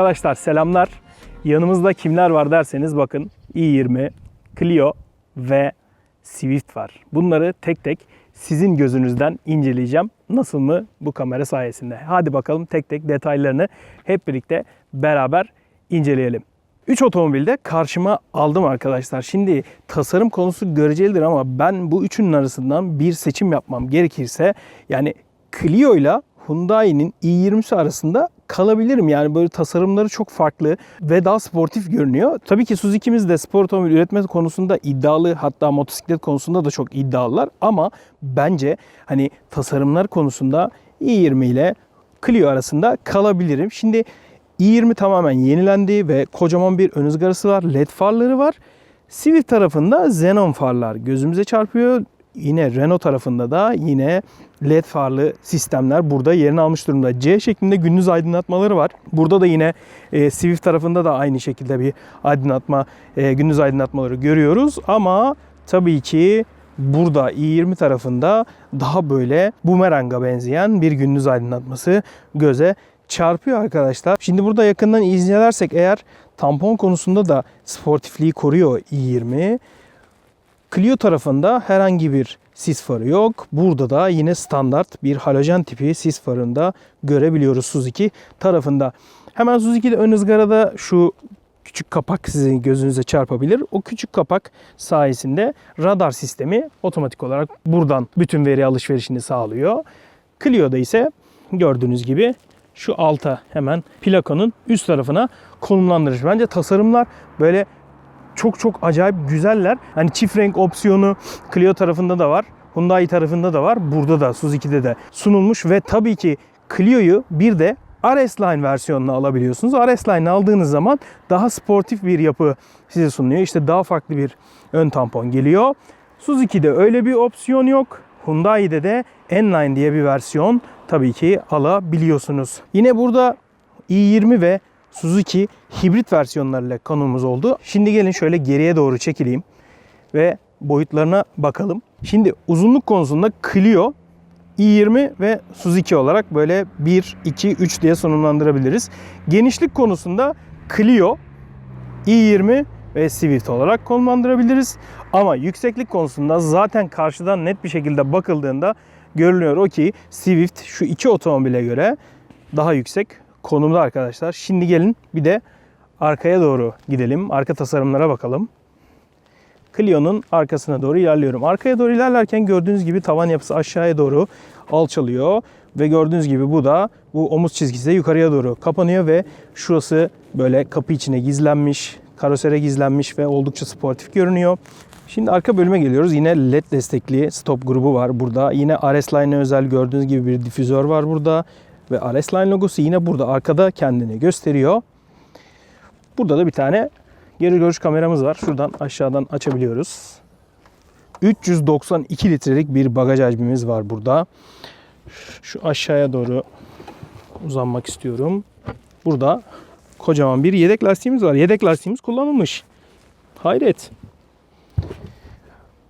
Arkadaşlar selamlar. Yanımızda kimler var derseniz bakın i20, Clio ve Swift var. Bunları tek tek sizin gözünüzden inceleyeceğim. Nasıl mı bu kamera sayesinde? Hadi bakalım tek tek detaylarını hep birlikte beraber inceleyelim. 3 otomobilde karşıma aldım arkadaşlar. Şimdi tasarım konusu görecelidir ama ben bu üçünün arasından bir seçim yapmam gerekirse yani Clio ile Hyundai'nin i20'si arasında kalabilirim. Yani böyle tasarımları çok farklı ve daha sportif görünüyor. Tabii ki Suzuki'miz de spor otomobil üretme konusunda iddialı hatta motosiklet konusunda da çok iddialılar ama bence hani tasarımlar konusunda i20 ile Clio arasında kalabilirim. Şimdi i20 tamamen yenilendi ve kocaman bir ön ızgarası var. LED farları var. Swift tarafında xenon farlar gözümüze çarpıyor. Yine Renault tarafında da yine LED farlı sistemler burada yerini almış durumda. C şeklinde gündüz aydınlatmaları var. Burada da yine e, Swift tarafında da aynı şekilde bir aydınlatma, e, gündüz aydınlatmaları görüyoruz. Ama tabii ki burada i20 tarafında daha böyle bumeranga benzeyen bir gündüz aydınlatması göze çarpıyor arkadaşlar. Şimdi burada yakından izlersek eğer tampon konusunda da sportifliği koruyor i20. Clio tarafında herhangi bir sis farı yok. Burada da yine standart bir halojen tipi sis farını da görebiliyoruz Suzuki tarafında. Hemen Suzuki'de ön ızgarada şu küçük kapak sizin gözünüze çarpabilir. O küçük kapak sayesinde radar sistemi otomatik olarak buradan bütün veri alışverişini sağlıyor. Clio'da ise gördüğünüz gibi şu alta hemen plakanın üst tarafına konumlandırır. Bence tasarımlar böyle çok çok acayip güzeller. Hani çift renk opsiyonu Clio tarafında da var. Hyundai tarafında da var. Burada da Suzuki'de de sunulmuş ve tabii ki Clio'yu bir de RS Line versiyonunu alabiliyorsunuz. RS Line aldığınız zaman daha sportif bir yapı size sunuyor. İşte daha farklı bir ön tampon geliyor. Suzuki'de öyle bir opsiyon yok. Hyundai'de de N-Line diye bir versiyon tabii ki alabiliyorsunuz. Yine burada i20 ve Suzuki hibrit versiyonlarıyla konumuz oldu. Şimdi gelin şöyle geriye doğru çekileyim ve boyutlarına bakalım. Şimdi uzunluk konusunda Clio i20 ve Suzuki olarak böyle 1, 2, 3 diye sonlandırabiliriz. Genişlik konusunda Clio, i20 ve Swift olarak konumlandırabiliriz. Ama yükseklik konusunda zaten karşıdan net bir şekilde bakıldığında görülüyor o ki Swift şu iki otomobile göre daha yüksek konumda arkadaşlar. Şimdi gelin bir de arkaya doğru gidelim. Arka tasarımlara bakalım. Clio'nun arkasına doğru ilerliyorum. Arkaya doğru ilerlerken gördüğünüz gibi tavan yapısı aşağıya doğru alçalıyor. Ve gördüğünüz gibi bu da bu omuz çizgisi de yukarıya doğru kapanıyor ve şurası böyle kapı içine gizlenmiş, karosere gizlenmiş ve oldukça sportif görünüyor. Şimdi arka bölüme geliyoruz. Yine LED destekli stop grubu var burada. Yine RS Line'e özel gördüğünüz gibi bir difüzör var burada. Ve RS Line logosu yine burada arkada kendini gösteriyor. Burada da bir tane geri görüş kameramız var. Şuradan aşağıdan açabiliyoruz. 392 litrelik bir bagaj hacmimiz var burada. Şu aşağıya doğru uzanmak istiyorum. Burada kocaman bir yedek lastiğimiz var. Yedek lastiğimiz kullanılmış. Hayret.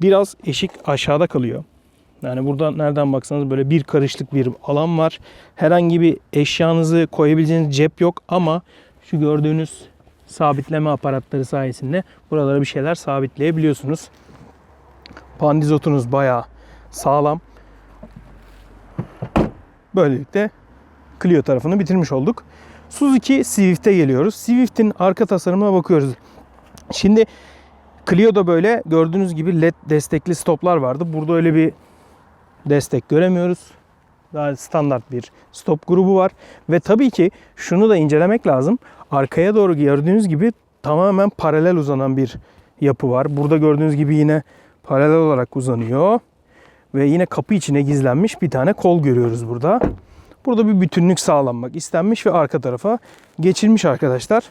Biraz eşik aşağıda kalıyor. Yani burada nereden baksanız böyle bir karışlık bir alan var. Herhangi bir eşyanızı koyabileceğiniz cep yok ama şu gördüğünüz sabitleme aparatları sayesinde buralara bir şeyler sabitleyebiliyorsunuz. Pandizotunuz bayağı sağlam. Böylelikle Clio tarafını bitirmiş olduk. Suzuki Swift'e geliyoruz. Swift'in arka tasarımına bakıyoruz. Şimdi Clio'da böyle gördüğünüz gibi LED destekli stoplar vardı. Burada öyle bir destek göremiyoruz. Daha standart bir stop grubu var. Ve tabii ki şunu da incelemek lazım. Arkaya doğru gördüğünüz gibi tamamen paralel uzanan bir yapı var. Burada gördüğünüz gibi yine paralel olarak uzanıyor. Ve yine kapı içine gizlenmiş bir tane kol görüyoruz burada. Burada bir bütünlük sağlanmak istenmiş ve arka tarafa geçilmiş arkadaşlar.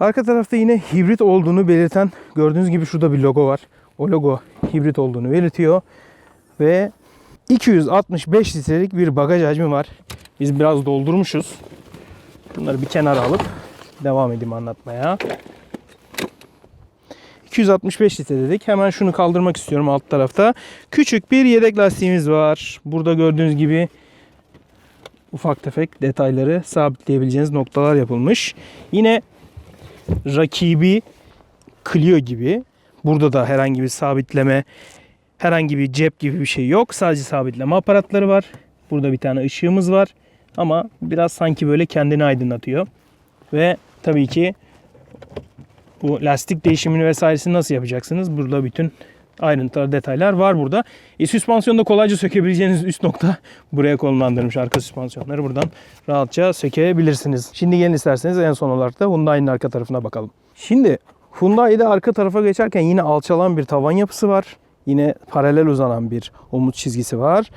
Arka tarafta yine hibrit olduğunu belirten gördüğünüz gibi şurada bir logo var. O logo hibrit olduğunu belirtiyor. Ve 265 litrelik bir bagaj hacmi var. Biz biraz doldurmuşuz. Bunları bir kenara alıp devam edeyim anlatmaya. 265 litre dedik. Hemen şunu kaldırmak istiyorum alt tarafta. Küçük bir yedek lastiğimiz var. Burada gördüğünüz gibi ufak tefek detayları sabitleyebileceğiniz noktalar yapılmış. Yine rakibi Clio gibi burada da herhangi bir sabitleme, herhangi bir cep gibi bir şey yok. Sadece sabitleme aparatları var. Burada bir tane ışığımız var. Ama biraz sanki böyle kendini aydınlatıyor. Ve tabii ki bu lastik değişimini vesairesini nasıl yapacaksınız? Burada bütün ayrıntılar, detaylar var burada. E, süspansiyonda kolayca sökebileceğiniz üst nokta buraya konumlandırılmış. Arka süspansiyonları buradan rahatça sökebilirsiniz. Şimdi gelin isterseniz en son olarak da Hyundai'nin arka tarafına bakalım. Şimdi Hyundai'de arka tarafa geçerken yine alçalan bir tavan yapısı var. Yine paralel uzanan bir omuz çizgisi var.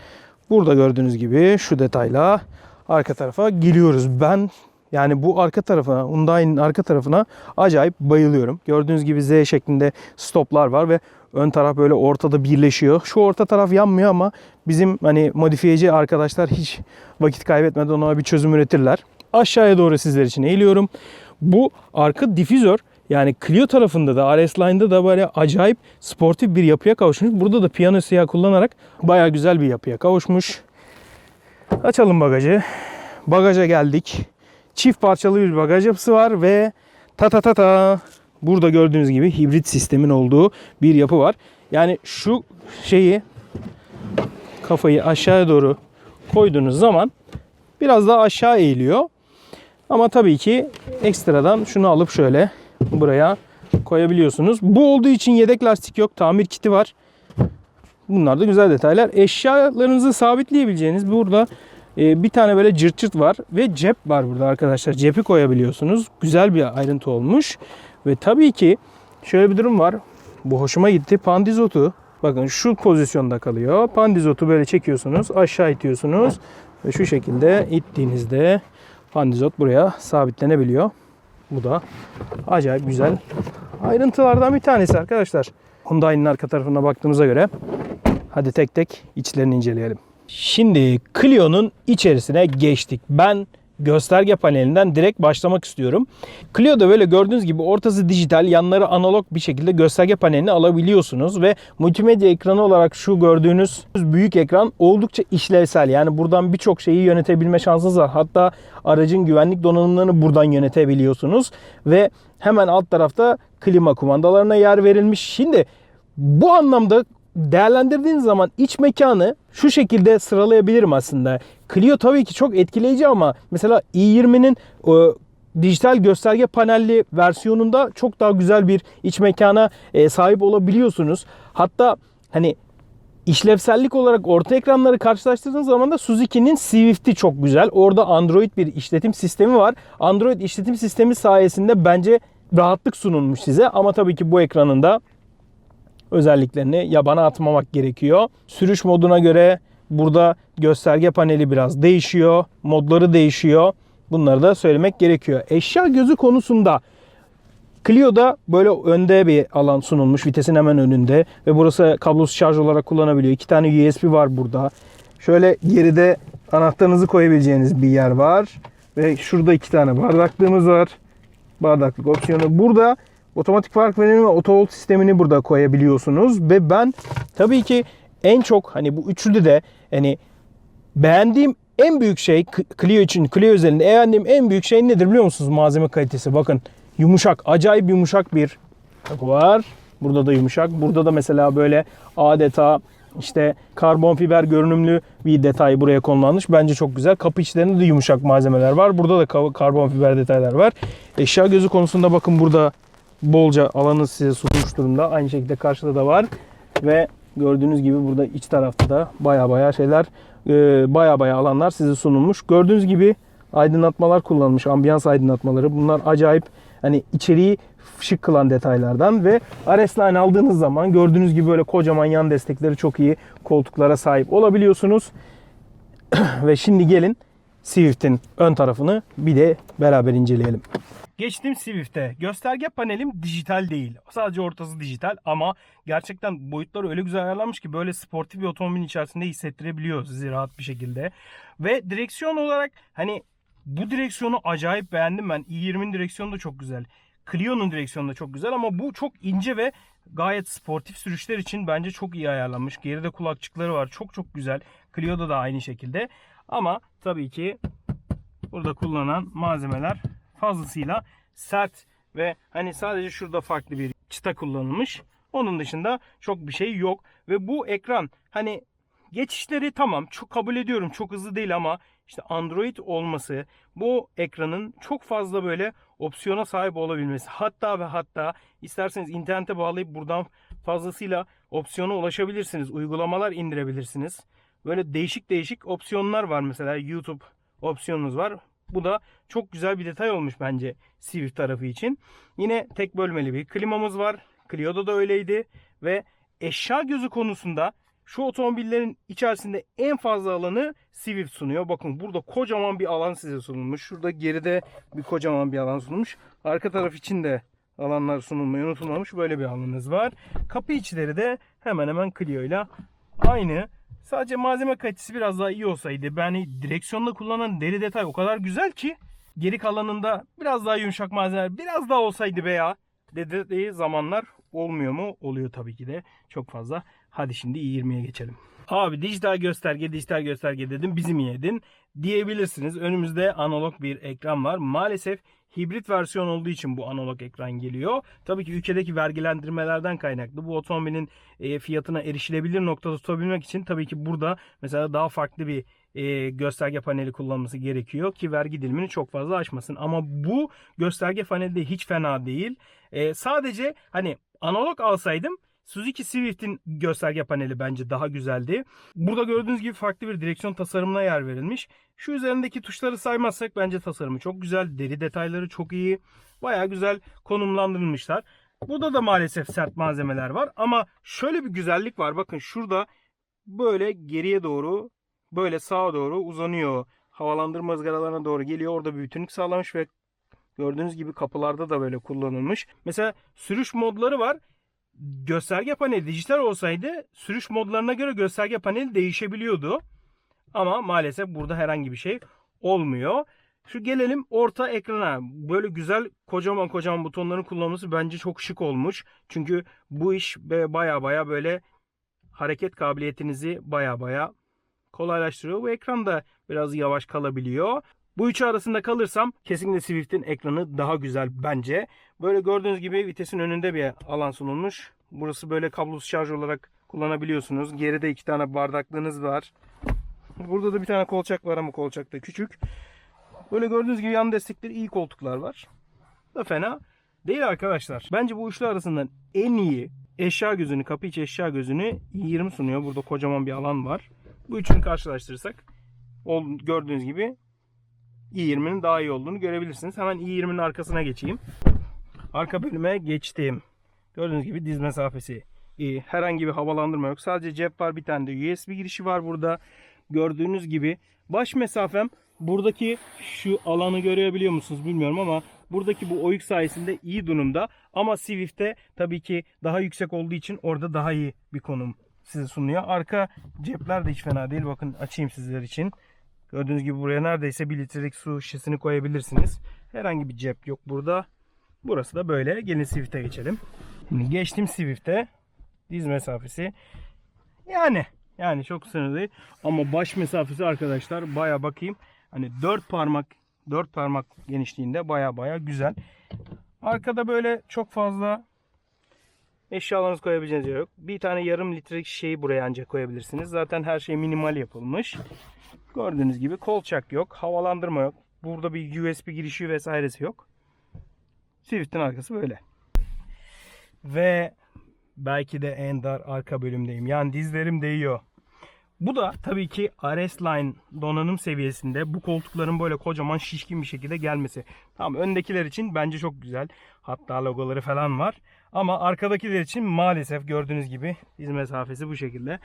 Burada gördüğünüz gibi şu detayla arka tarafa giriyoruz. Ben yani bu arka tarafına, Hyundai'nin arka tarafına acayip bayılıyorum. Gördüğünüz gibi Z şeklinde stoplar var ve ön taraf böyle ortada birleşiyor. Şu orta taraf yanmıyor ama bizim hani modifiyeci arkadaşlar hiç vakit kaybetmeden ona bir çözüm üretirler. Aşağıya doğru sizler için eğiliyorum. Bu arka difüzör yani Clio tarafında da RS Line'da da böyle acayip sportif bir yapıya kavuşmuş. Burada da piyano siyah kullanarak baya güzel bir yapıya kavuşmuş. Açalım bagajı. Bagaja geldik. Çift parçalı bir bagaj yapısı var ve ta ta ta ta burada gördüğünüz gibi hibrit sistemin olduğu bir yapı var. Yani şu şeyi kafayı aşağıya doğru koyduğunuz zaman biraz daha aşağı eğiliyor. Ama tabii ki ekstradan şunu alıp şöyle buraya koyabiliyorsunuz. Bu olduğu için yedek lastik yok. Tamir kiti var. Bunlar da güzel detaylar. Eşyalarınızı sabitleyebileceğiniz burada e, bir tane böyle cırt cırt var ve cep var burada arkadaşlar. Cepi koyabiliyorsunuz. Güzel bir ayrıntı olmuş. Ve tabii ki şöyle bir durum var. Bu hoşuma gitti. Pandizotu bakın şu pozisyonda kalıyor. Pandizotu böyle çekiyorsunuz. Aşağı itiyorsunuz. Ve şu şekilde ittiğinizde pandizot buraya sabitlenebiliyor. Bu da acayip güzel ayrıntılardan bir tanesi arkadaşlar. Hyundai'nin arka tarafına baktığımıza göre hadi tek tek içlerini inceleyelim. Şimdi Clio'nun içerisine geçtik. Ben gösterge panelinden direkt başlamak istiyorum. Clio'da böyle gördüğünüz gibi ortası dijital, yanları analog bir şekilde gösterge panelini alabiliyorsunuz ve multimedya ekranı olarak şu gördüğünüz büyük ekran oldukça işlevsel. Yani buradan birçok şeyi yönetebilme şansınız var. Hatta aracın güvenlik donanımlarını buradan yönetebiliyorsunuz ve hemen alt tarafta klima kumandalarına yer verilmiş. Şimdi bu anlamda değerlendirdiğiniz zaman iç mekanı şu şekilde sıralayabilirim aslında. Clio tabii ki çok etkileyici ama mesela i20'nin e, dijital gösterge panelli versiyonunda çok daha güzel bir iç mekana e, sahip olabiliyorsunuz. Hatta hani işlevsellik olarak orta ekranları karşılaştırdığınız zaman da Suzuki'nin Swift'i çok güzel. Orada Android bir işletim sistemi var. Android işletim sistemi sayesinde bence rahatlık sunulmuş size ama tabii ki bu ekranın da özelliklerini yabana atmamak gerekiyor. Sürüş moduna göre burada gösterge paneli biraz değişiyor. Modları değişiyor. Bunları da söylemek gerekiyor. Eşya gözü konusunda Clio'da böyle önde bir alan sunulmuş. Vitesin hemen önünde. Ve burası kablosuz şarj olarak kullanabiliyor. İki tane USB var burada. Şöyle geride anahtarınızı koyabileceğiniz bir yer var. Ve şurada iki tane bardaklığımız var. Bardaklık opsiyonu. Burada otomatik park freni ve auto hold sistemini burada koyabiliyorsunuz. Ve ben tabii ki en çok hani bu üçlü de hani beğendiğim en büyük şey Clio için Clio özelinde beğendiğim en büyük şey nedir biliyor musunuz? Malzeme kalitesi. Bakın yumuşak, acayip yumuşak bir takı var. Burada da yumuşak. Burada da mesela böyle adeta işte karbon fiber görünümlü bir detay buraya konumlanmış. Bence çok güzel. Kapı içlerinde de yumuşak malzemeler var. Burada da karbon fiber detaylar var. Eşya gözü konusunda bakın burada bolca alanı size sunmuş durumda. Aynı şekilde karşıda da var. Ve gördüğünüz gibi burada iç tarafta da baya baya şeyler baya baya alanlar size sunulmuş. Gördüğünüz gibi aydınlatmalar kullanılmış. Ambiyans aydınlatmaları. Bunlar acayip hani içeriği şık kılan detaylardan ve RS Line aldığınız zaman gördüğünüz gibi böyle kocaman yan destekleri çok iyi koltuklara sahip olabiliyorsunuz. ve şimdi gelin Swift'in ön tarafını bir de beraber inceleyelim. Geçtim Swift'e. Gösterge panelim dijital değil. Sadece ortası dijital ama gerçekten boyutları öyle güzel ayarlanmış ki böyle sportif bir otomobilin içerisinde hissettirebiliyor sizi rahat bir şekilde. Ve direksiyon olarak hani bu direksiyonu acayip beğendim ben. i20'nin direksiyonu da çok güzel. Clio'nun direksiyonu da çok güzel ama bu çok ince ve gayet sportif sürüşler için bence çok iyi ayarlanmış. Geride kulakçıkları var. Çok çok güzel. Clio'da da aynı şekilde. Ama tabii ki burada kullanılan malzemeler fazlasıyla sert ve hani sadece şurada farklı bir çıta kullanılmış. Onun dışında çok bir şey yok. Ve bu ekran hani geçişleri tamam çok kabul ediyorum çok hızlı değil ama işte Android olması bu ekranın çok fazla böyle opsiyona sahip olabilmesi hatta ve hatta isterseniz internete bağlayıp buradan fazlasıyla opsiyona ulaşabilirsiniz uygulamalar indirebilirsiniz. Böyle değişik değişik opsiyonlar var mesela YouTube opsiyonunuz var bu da çok güzel bir detay olmuş bence Swift tarafı için. Yine tek bölmeli bir klimamız var. Clio'da da öyleydi. Ve eşya gözü konusunda şu otomobillerin içerisinde en fazla alanı Swift sunuyor. Bakın burada kocaman bir alan size sunulmuş. Şurada geride bir kocaman bir alan sunulmuş. Arka taraf için de alanlar sunulmayı unutulmamış. Böyle bir alanınız var. Kapı içleri de hemen hemen Clio ile aynı. Sadece malzeme kalitesi biraz daha iyi olsaydı. Yani direksiyonda kullanılan deri detay o kadar güzel ki geri kalanında biraz daha yumuşak malzemeler biraz daha olsaydı be ya dediği zamanlar olmuyor mu? Oluyor tabii ki de çok fazla. Hadi şimdi i20'ye geçelim. Abi dijital gösterge dijital gösterge dedim bizi mi yedin diyebilirsiniz. Önümüzde analog bir ekran var. Maalesef hibrit versiyon olduğu için bu analog ekran geliyor. Tabii ki ülkedeki vergilendirmelerden kaynaklı bu otomobilin e, fiyatına erişilebilir noktada tutabilmek için tabii ki burada mesela daha farklı bir e, gösterge paneli kullanması gerekiyor ki vergi dilimini çok fazla aşmasın. Ama bu gösterge paneli de hiç fena değil. E, sadece hani analog alsaydım Suzuki Swift'in gösterge paneli bence daha güzeldi. Burada gördüğünüz gibi farklı bir direksiyon tasarımına yer verilmiş. Şu üzerindeki tuşları saymazsak bence tasarımı çok güzel. Deri detayları çok iyi. Baya güzel konumlandırılmışlar. Burada da maalesef sert malzemeler var. Ama şöyle bir güzellik var. Bakın şurada böyle geriye doğru böyle sağa doğru uzanıyor. Havalandırma ızgaralarına doğru geliyor. Orada bir bütünlük sağlamış ve gördüğünüz gibi kapılarda da böyle kullanılmış. Mesela sürüş modları var gösterge paneli dijital olsaydı sürüş modlarına göre gösterge paneli değişebiliyordu. Ama maalesef burada herhangi bir şey olmuyor. Şu gelelim orta ekrana. Böyle güzel kocaman kocaman butonların kullanılması bence çok şık olmuş. Çünkü bu iş baya baya böyle hareket kabiliyetinizi baya baya kolaylaştırıyor. Bu ekran da biraz yavaş kalabiliyor. Bu üçü arasında kalırsam kesinlikle Swift'in ekranı daha güzel bence. Böyle gördüğünüz gibi vitesin önünde bir alan sunulmuş. Burası böyle kablosuz şarj olarak kullanabiliyorsunuz. Geride iki tane bardaklığınız var. Burada da bir tane kolçak var ama kolçak da küçük. Böyle gördüğünüz gibi yan destekleri iyi koltuklar var. Da fena değil arkadaşlar. Bence bu üçlü arasından en iyi eşya gözünü, kapı içi eşya gözünü i20 sunuyor. Burada kocaman bir alan var. Bu üçünü karşılaştırırsak gördüğünüz gibi i20'nin daha iyi olduğunu görebilirsiniz. Hemen i20'nin arkasına geçeyim. Arka bölüme geçtim. Gördüğünüz gibi diz mesafesi iyi. Herhangi bir havalandırma yok. Sadece cep var. Bir tane de USB girişi var burada. Gördüğünüz gibi baş mesafem buradaki şu alanı görebiliyor musunuz bilmiyorum ama buradaki bu oyuk sayesinde iyi durumda. Ama Swift'te tabii ki daha yüksek olduğu için orada daha iyi bir konum size sunuyor. Arka cepler de hiç fena değil. Bakın açayım sizler için. Gördüğünüz gibi buraya neredeyse 1 litrelik su şişesini koyabilirsiniz. Herhangi bir cep yok burada. Burası da böyle. Gelin Swift'e geçelim. Şimdi geçtim Swift'e. Diz mesafesi. Yani yani çok sınırlı değil. Ama baş mesafesi arkadaşlar baya bakayım. Hani 4 parmak 4 parmak genişliğinde baya baya güzel. Arkada böyle çok fazla eşyalarınızı koyabileceğiniz yok. Bir tane yarım litrelik şeyi buraya ancak koyabilirsiniz. Zaten her şey minimal yapılmış. Gördüğünüz gibi kolçak yok. Havalandırma yok. Burada bir USB girişi vesairesi yok. Swift'in arkası böyle. Ve belki de en dar arka bölümdeyim. Yani dizlerim değiyor. Bu da tabii ki RS Line donanım seviyesinde bu koltukların böyle kocaman şişkin bir şekilde gelmesi. Tamam öndekiler için bence çok güzel. Hatta logoları falan var. Ama arkadakiler için maalesef gördüğünüz gibi diz mesafesi bu şekilde.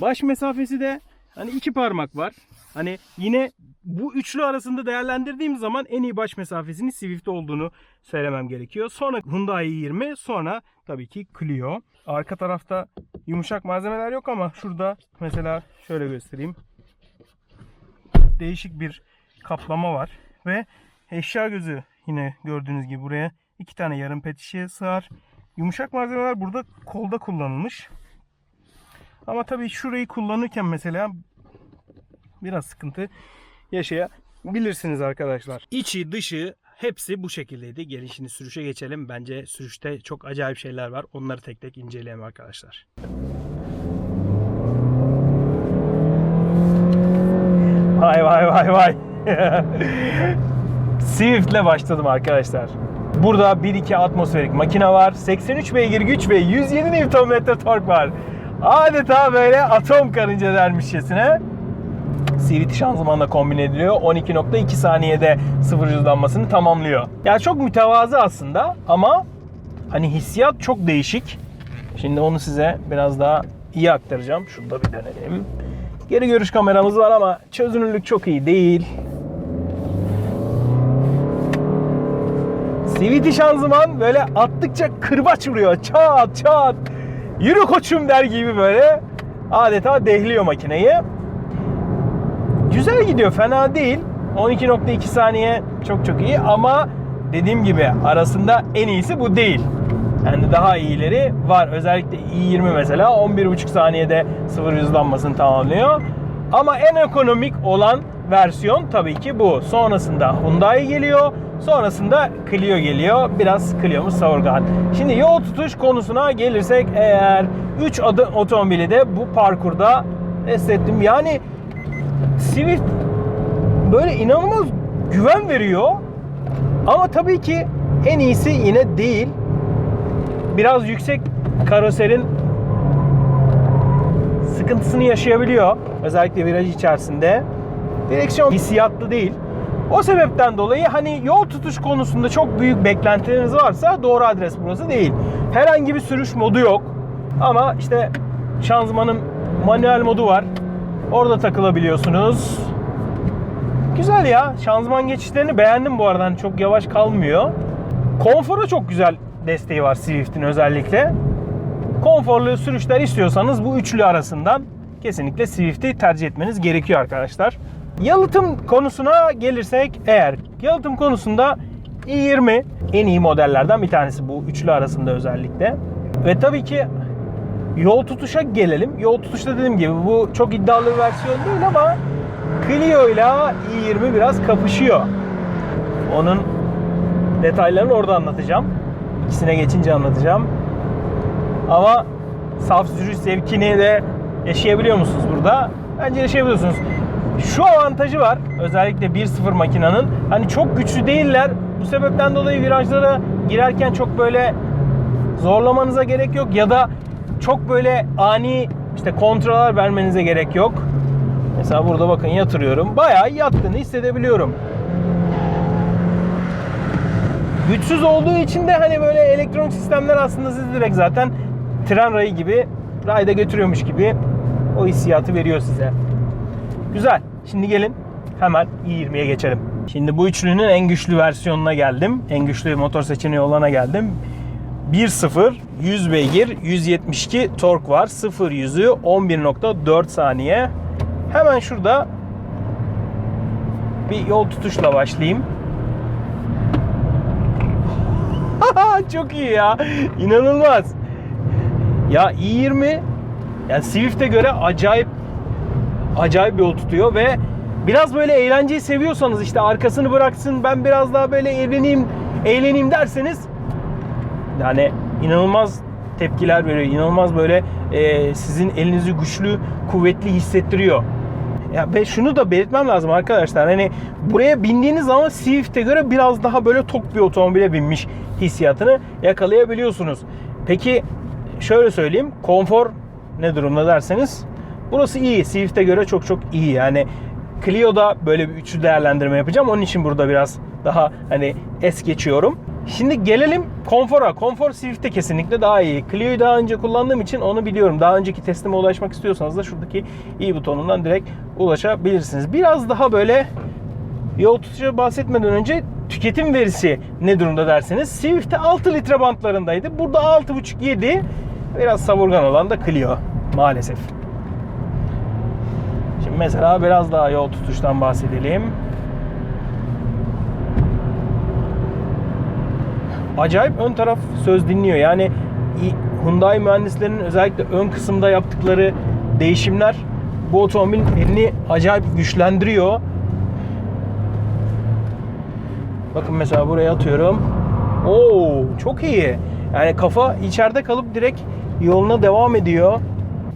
Baş mesafesi de Hani iki parmak var. Hani yine bu üçlü arasında değerlendirdiğim zaman en iyi baş mesafesinin Swift olduğunu söylemem gerekiyor. Sonra Hyundai i20 sonra tabii ki Clio. Arka tarafta yumuşak malzemeler yok ama şurada mesela şöyle göstereyim. Değişik bir kaplama var ve eşya gözü yine gördüğünüz gibi buraya iki tane yarım pet şişeye sığar. Yumuşak malzemeler burada kolda kullanılmış. Ama tabii şurayı kullanırken mesela biraz sıkıntı yaşayabilirsiniz arkadaşlar. İçi dışı hepsi bu şekildeydi. Gelin şimdi sürüşe geçelim. Bence sürüşte çok acayip şeyler var. Onları tek tek inceleyelim arkadaşlar. Vay vay vay vay. Swift'le başladım arkadaşlar. Burada 1.2 atmosferik makine var. 83 beygir güç ve 107 Nm tork var. Adeta böyle atom karınca dermişçesine. CVT şanzımanla kombin ediliyor. 12.2 saniyede sıfır hızlanmasını tamamlıyor. Yani çok mütevazı aslında ama hani hissiyat çok değişik. Şimdi onu size biraz daha iyi aktaracağım. Şurada bir dönelim. Geri görüş kameramız var ama çözünürlük çok iyi değil. CVT şanzıman böyle attıkça kırbaç vuruyor. Çat çat. Yürü koçum der gibi böyle adeta dehliyor makineyi. Güzel gidiyor fena değil. 12.2 saniye çok çok iyi ama dediğim gibi arasında en iyisi bu değil. Yani daha iyileri var. Özellikle i20 mesela 11.5 saniyede sıfır hızlanmasını tamamlıyor. Ama en ekonomik olan versiyon tabii ki bu. Sonrasında Hyundai geliyor. Sonrasında Clio geliyor. Biraz Clio'muz savurgan. Şimdi yol tutuş konusuna gelirsek eğer 3 adı otomobili de bu parkurda test ettim. Yani Swift böyle inanılmaz güven veriyor. Ama tabii ki en iyisi yine değil. Biraz yüksek karoserin sıkıntısını yaşayabiliyor. Özellikle viraj içerisinde. Direksiyon hissiyatlı değil. O sebepten dolayı hani yol tutuş konusunda çok büyük beklentileriniz varsa doğru adres burası değil. Herhangi bir sürüş modu yok. Ama işte şanzımanın manuel modu var. Orada takılabiliyorsunuz. Güzel ya. Şanzıman geçişlerini beğendim bu arada. Hani çok yavaş kalmıyor. Konfora çok güzel desteği var Swift'in özellikle. Konforlu sürüşler istiyorsanız bu üçlü arasından kesinlikle Swift'i tercih etmeniz gerekiyor arkadaşlar. Yalıtım konusuna gelirsek eğer yalıtım konusunda i20 en iyi modellerden bir tanesi bu üçlü arasında özellikle. Ve tabii ki yol tutuşa gelelim. Yol tutuşta dediğim gibi bu çok iddialı bir versiyon değil ama Clio ile i20 biraz kapışıyor. Onun detaylarını orada anlatacağım. İkisine geçince anlatacağım. Ama saf sürüş zevkini de yaşayabiliyor musunuz burada? Bence yaşayabiliyorsunuz. Şu avantajı var. Özellikle 1.0 makinanın. Hani çok güçlü değiller. Bu sebepten dolayı virajlara girerken çok böyle zorlamanıza gerek yok ya da çok böyle ani işte kontroller vermenize gerek yok. Mesela burada bakın yatırıyorum. Bayağı yattığını hissedebiliyorum. Güçsüz olduğu için de hani böyle elektronik sistemler aslında sizi direkt zaten tren rayı gibi rayda götürüyormuş gibi o hissiyatı veriyor size. Güzel. Şimdi gelin hemen i20'ye geçelim. Şimdi bu üçlünün en güçlü versiyonuna geldim. En güçlü motor seçeneği olana geldim. 1.0 100 beygir 172 tork var. 0 yüzü 11.4 saniye. Hemen şurada bir yol tutuşla başlayayım. Çok iyi ya. İnanılmaz. Ya i20 yani Swift'e göre acayip acayip yol tutuyor ve biraz böyle eğlenceyi seviyorsanız işte arkasını bıraksın ben biraz daha böyle eğleneyim eğleneyim derseniz yani inanılmaz tepkiler veriyor. İnanılmaz böyle e, sizin elinizi güçlü, kuvvetli hissettiriyor. Ya ve şunu da belirtmem lazım arkadaşlar. Hani buraya bindiğiniz zaman Swift'e göre biraz daha böyle tok bir otomobile binmiş hissiyatını yakalayabiliyorsunuz. Peki şöyle söyleyeyim. Konfor ne durumda derseniz burası iyi. Swift'e göre çok çok iyi. Yani Clio'da böyle bir üçlü değerlendirme yapacağım. Onun için burada biraz daha hani es geçiyorum. Şimdi gelelim konfora. Konfor Swift'te kesinlikle daha iyi. Clio'yu daha önce kullandığım için onu biliyorum. Daha önceki testime ulaşmak istiyorsanız da şuradaki i butonundan direkt ulaşabilirsiniz. Biraz daha böyle yol tutuşa bahsetmeden önce tüketim verisi ne durumda derseniz Swift'te 6 litre bantlarındaydı. Burada 6.5-7 biraz savurgan olan da Clio maalesef. Mesela biraz daha yol tutuştan bahsedelim. acayip ön taraf söz dinliyor. Yani Hyundai mühendislerinin özellikle ön kısımda yaptıkları değişimler bu otomobilin elini acayip güçlendiriyor. Bakın mesela buraya atıyorum. Oo çok iyi. Yani kafa içeride kalıp direkt yoluna devam ediyor.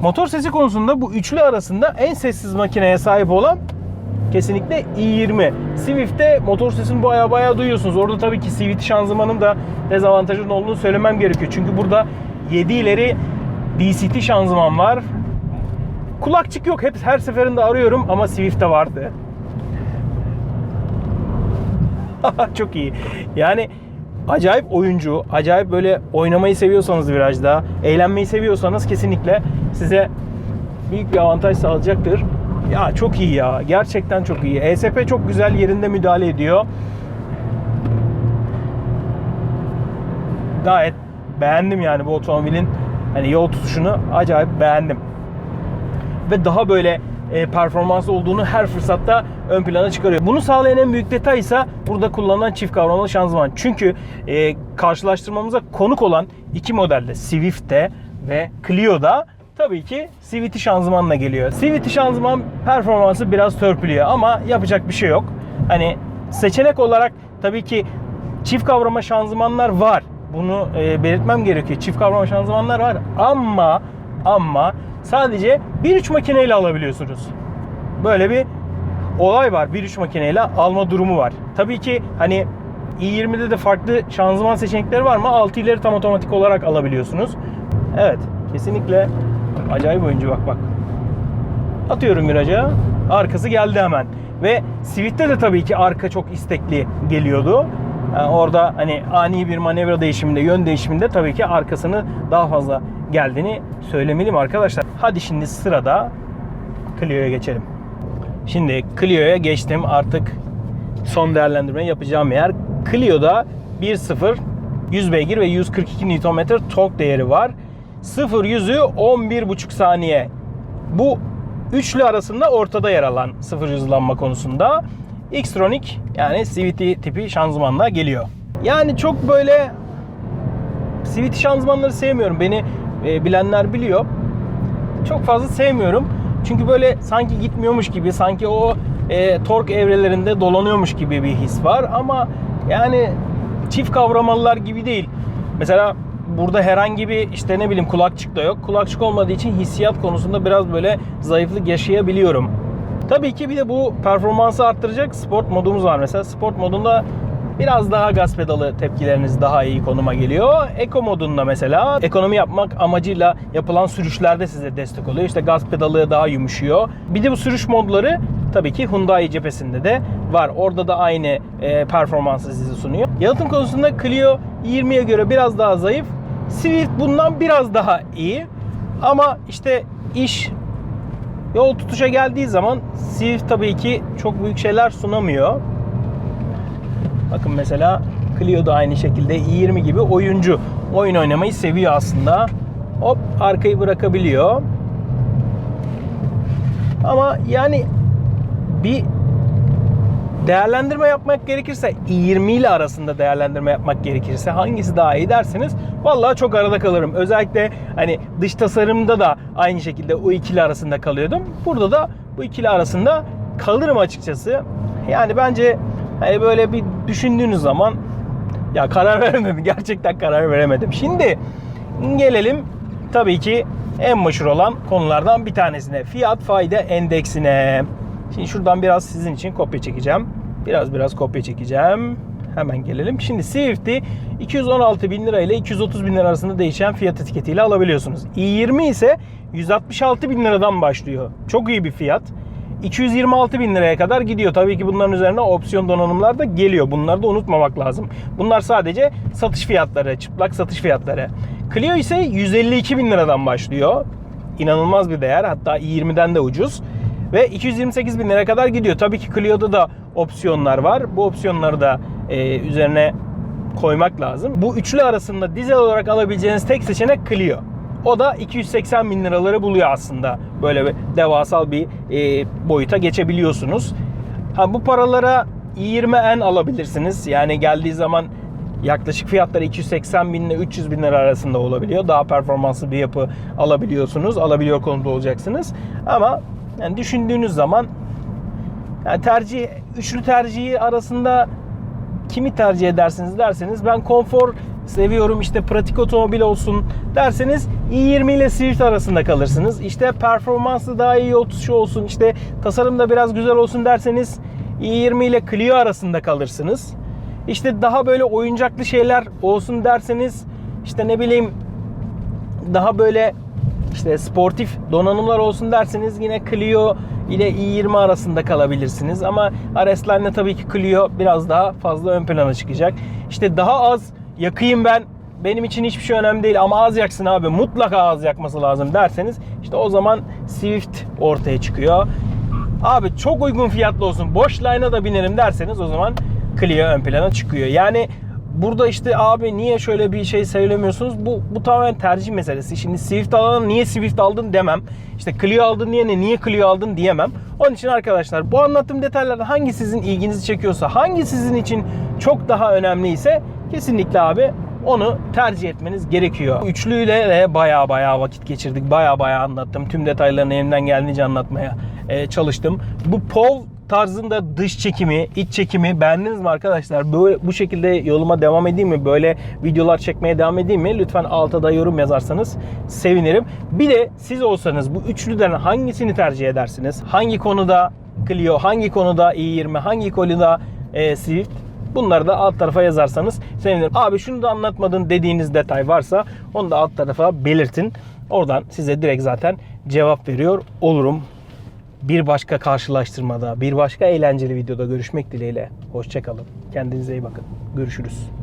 Motor sesi konusunda bu üçlü arasında en sessiz makineye sahip olan kesinlikle i20. Swift'te motor sesini baya baya duyuyorsunuz. Orada tabii ki CVT şanzımanın da dezavantajının olduğunu söylemem gerekiyor. Çünkü burada 7 ileri DCT şanzıman var. Kulakçık yok. Hep her seferinde arıyorum ama Swift'te vardı. Çok iyi. Yani acayip oyuncu, acayip böyle oynamayı seviyorsanız virajda, eğlenmeyi seviyorsanız kesinlikle size büyük bir avantaj sağlayacaktır. Ya çok iyi ya. Gerçekten çok iyi. ESP çok güzel yerinde müdahale ediyor. Gayet beğendim yani bu otomobilin hani yol tutuşunu acayip beğendim. Ve daha böyle e, performanslı olduğunu her fırsatta ön plana çıkarıyor. Bunu sağlayan en büyük detay ise burada kullanılan çift kavramalı şanzıman. Çünkü e, karşılaştırmamıza konuk olan iki modelde Swift'te ve Clio'da tabii ki CVT şanzımanla geliyor. CVT şanzıman performansı biraz törpülüyor ama yapacak bir şey yok. Hani seçenek olarak tabii ki çift kavrama şanzımanlar var. Bunu e, belirtmem gerekiyor. Çift kavrama şanzımanlar var ama ama sadece 1.3 makineyle alabiliyorsunuz. Böyle bir olay var. 1.3 makineyle alma durumu var. Tabii ki hani i20'de de farklı şanzıman seçenekleri var ama 6 ileri tam otomatik olarak alabiliyorsunuz. Evet, kesinlikle acayip oyuncu bak bak. Atıyorum viraja. Arkası geldi hemen. Ve Swift'te de tabii ki arka çok istekli geliyordu. Yani orada hani ani bir manevra değişiminde, yön değişiminde tabii ki arkasını daha fazla geldiğini söylemeliyim arkadaşlar. Hadi şimdi sırada Clio'ya geçelim. Şimdi Clio'ya geçtim. Artık son değerlendirme yapacağım yer. Clio'da 1.0 100 beygir ve 142 Nm tork değeri var. 0-100'ü 11,5 saniye. Bu üçlü arasında ortada yer alan 0 hızlanma konusunda Xtronic yani CVT tipi şanzımanla geliyor. Yani çok böyle CVT şanzımanları sevmiyorum. Beni e, bilenler biliyor. Çok fazla sevmiyorum. Çünkü böyle sanki gitmiyormuş gibi, sanki o e, tork evrelerinde dolanıyormuş gibi bir his var. Ama yani çift kavramalılar gibi değil. Mesela burada herhangi bir işte ne bileyim kulakçık da yok. Kulakçık olmadığı için hissiyat konusunda biraz böyle zayıflık yaşayabiliyorum. Tabii ki bir de bu performansı arttıracak sport modumuz var. Mesela sport modunda biraz daha gaz pedalı tepkileriniz daha iyi konuma geliyor. Eco modunda mesela ekonomi yapmak amacıyla yapılan sürüşlerde size destek oluyor. İşte gaz pedalı daha yumuşuyor. Bir de bu sürüş modları tabii ki Hyundai cephesinde de var. Orada da aynı e, performansı size sunuyor. Yalıtım konusunda Clio 20'ye göre biraz daha zayıf. Swift bundan biraz daha iyi. Ama işte iş yol tutuşa geldiği zaman Swift tabii ki çok büyük şeyler sunamıyor. Bakın mesela Clio da aynı şekilde i20 gibi oyuncu. Oyun oynamayı seviyor aslında. Hop arkayı bırakabiliyor. Ama yani bir değerlendirme yapmak gerekirse i20 ile arasında değerlendirme yapmak gerekirse hangisi daha iyi derseniz vallahi çok arada kalırım. Özellikle hani dış tasarımda da aynı şekilde o ikili arasında kalıyordum. Burada da bu ikili arasında kalırım açıkçası. Yani bence hani böyle bir düşündüğünüz zaman ya karar veremedim. Gerçekten karar veremedim. Şimdi gelelim tabii ki en meşhur olan konulardan bir tanesine. Fiyat fayda endeksine. Şimdi şuradan biraz sizin için kopya çekeceğim. Biraz biraz kopya çekeceğim. Hemen gelelim. Şimdi Swift'i 216 bin lira ile 230 bin lira arasında değişen fiyat etiketiyle alabiliyorsunuz. i20 ise 166 bin liradan başlıyor. Çok iyi bir fiyat. 226 bin liraya kadar gidiyor. Tabii ki bunların üzerine opsiyon donanımlar da geliyor. Bunları da unutmamak lazım. Bunlar sadece satış fiyatları, çıplak satış fiyatları. Clio ise 152 bin liradan başlıyor. İnanılmaz bir değer. Hatta i20'den de ucuz. Ve 228 bin liraya kadar gidiyor. Tabii ki Clio'da da opsiyonlar var. Bu opsiyonları da e, üzerine koymak lazım. Bu üçlü arasında dizel olarak alabileceğiniz tek seçenek Clio. O da 280 bin liraları buluyor aslında. Böyle devasal bir e, boyuta geçebiliyorsunuz. Ha bu paralara i20N alabilirsiniz. Yani geldiği zaman yaklaşık fiyatları 280 bin ile 300 bin lira arasında olabiliyor. Daha performanslı bir yapı alabiliyorsunuz. Alabiliyor konumda olacaksınız. Ama yani düşündüğünüz zaman yani tercih, üçlü tercihi arasında kimi tercih edersiniz derseniz ben konfor seviyorum işte pratik otomobil olsun derseniz i20 ile Swift arasında kalırsınız. İşte performansı daha iyi olsun olsun işte tasarım da biraz güzel olsun derseniz i20 ile Clio arasında kalırsınız. İşte daha böyle oyuncaklı şeyler olsun derseniz işte ne bileyim daha böyle işte sportif donanımlar olsun derseniz yine Clio ile i20 arasında kalabilirsiniz. Ama RS'lerle tabii ki Clio biraz daha fazla ön plana çıkacak. İşte daha az yakayım ben benim için hiçbir şey önemli değil ama az yaksın abi mutlaka az yakması lazım derseniz işte o zaman Swift ortaya çıkıyor. Abi çok uygun fiyatlı olsun boş line'a da binerim derseniz o zaman Clio ön plana çıkıyor. Yani burada işte abi niye şöyle bir şey söylemiyorsunuz? Bu, bu tamamen tercih meselesi. Şimdi Swift alan niye Swift aldın demem. İşte Clio aldın diye ne niye Clio aldın diyemem. Onun için arkadaşlar bu anlattığım detaylardan hangi sizin ilginizi çekiyorsa, hangi sizin için çok daha önemliyse kesinlikle abi onu tercih etmeniz gerekiyor. Üçlüyle de baya baya vakit geçirdik. Baya baya anlattım. Tüm detaylarını elimden geldiğince anlatmaya e, çalıştım. Bu POV tarzında dış çekimi, iç çekimi beğendiniz mi arkadaşlar? Böyle bu şekilde yoluma devam edeyim mi? Böyle videolar çekmeye devam edeyim mi? Lütfen altta yorum yazarsanız sevinirim. Bir de siz olsanız bu üçlüden hangisini tercih edersiniz? Hangi konuda Clio, hangi konuda i20, hangi konuda e, Swift? Bunları da alt tarafa yazarsanız sevinirim. Abi şunu da anlatmadın dediğiniz detay varsa onu da alt tarafa belirtin. Oradan size direkt zaten cevap veriyor olurum. Bir başka karşılaştırmada, bir başka eğlenceli videoda görüşmek dileğiyle. Hoşçakalın. Kendinize iyi bakın. Görüşürüz.